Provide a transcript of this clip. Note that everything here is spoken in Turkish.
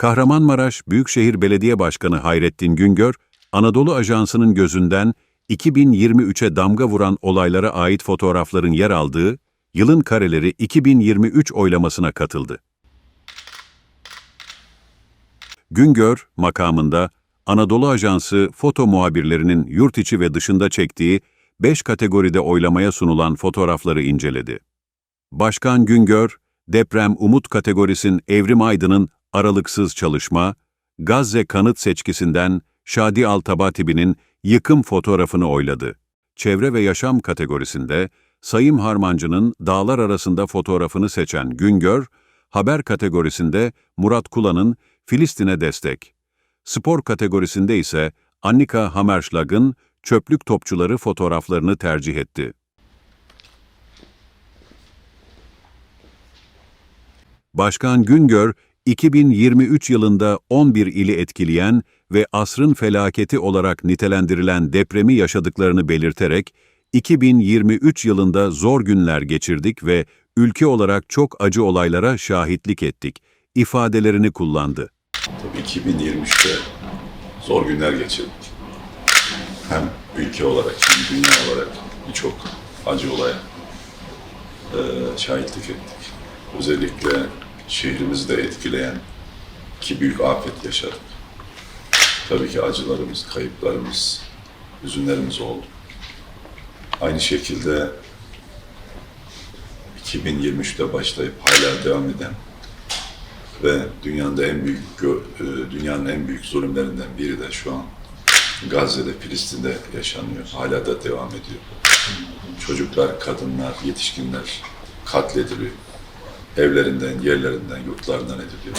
Kahramanmaraş Büyükşehir Belediye Başkanı Hayrettin Güngör, Anadolu Ajansı'nın gözünden 2023'e damga vuran olaylara ait fotoğrafların yer aldığı Yılın Kareleri 2023 oylamasına katıldı. Güngör makamında Anadolu Ajansı foto muhabirlerinin yurt içi ve dışında çektiği 5 kategoride oylamaya sunulan fotoğrafları inceledi. Başkan Güngör, deprem umut kategorisin Evrim Aydın'ın aralıksız çalışma, Gazze kanıt seçkisinden Şadi Altabatibi'nin yıkım fotoğrafını oyladı. Çevre ve yaşam kategorisinde Sayım Harmancı'nın dağlar arasında fotoğrafını seçen Güngör, haber kategorisinde Murat Kula'nın Filistin'e destek, spor kategorisinde ise Annika Hammerschlag'ın çöplük topçuları fotoğraflarını tercih etti. Başkan Güngör, 2023 yılında 11 ili etkileyen ve asrın felaketi olarak nitelendirilen depremi yaşadıklarını belirterek, 2023 yılında zor günler geçirdik ve ülke olarak çok acı olaylara şahitlik ettik ifadelerini kullandı. Tabii 2023'te zor günler geçirdik. Hem ülke olarak hem dünya olarak birçok acı olaya şahitlik ettik. Özellikle şehrimizi de etkileyen iki büyük afet yaşadık. Tabii ki acılarımız, kayıplarımız, hüzünlerimiz oldu. Aynı şekilde 2023'te başlayıp hala devam eden ve dünyanın da en büyük e, dünyanın en büyük zulümlerinden biri de şu an Gazze'de, Filistin'de yaşanıyor. Hala da devam ediyor. Çocuklar, kadınlar, yetişkinler katlediliyor. Evlerinden, yerlerinden, yurtlarından ediliyor.